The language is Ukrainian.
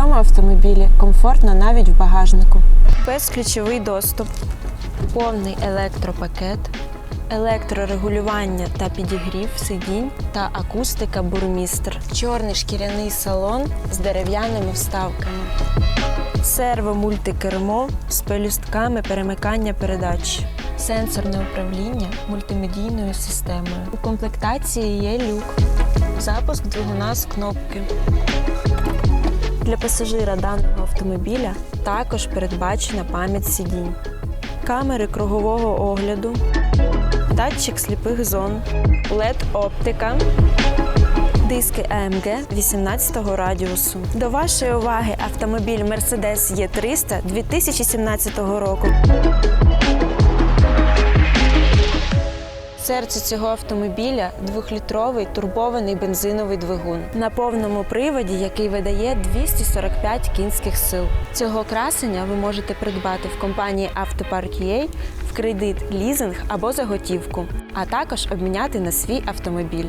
автомобілі комфортно навіть в багажнику. Безключовий доступ, повний електропакет, електрорегулювання та підігрів сидінь та акустика бурмістр, чорний шкіряний салон з дерев'яними вставками, сервомультикермо з пелюстками перемикання передач, сенсорне управління мультимедійною системою. У комплектації є люк, запуск двигуна з кнопки. Для пасажира даного автомобіля також передбачена пам'ять сидінь, камери кругового огляду, датчик сліпих зон, LED-оптика, диски AMG 18 радіусу. До вашої уваги автомобіль Mercedes E300 2017 року. Серце цього автомобіля двохлітровий турбований бензиновий двигун на повному приводі, який видає 245 кінських сил. Цього красення ви можете придбати в компанії Автопарк.ua в кредит, лізинг або за готівку, а також обміняти на свій автомобіль.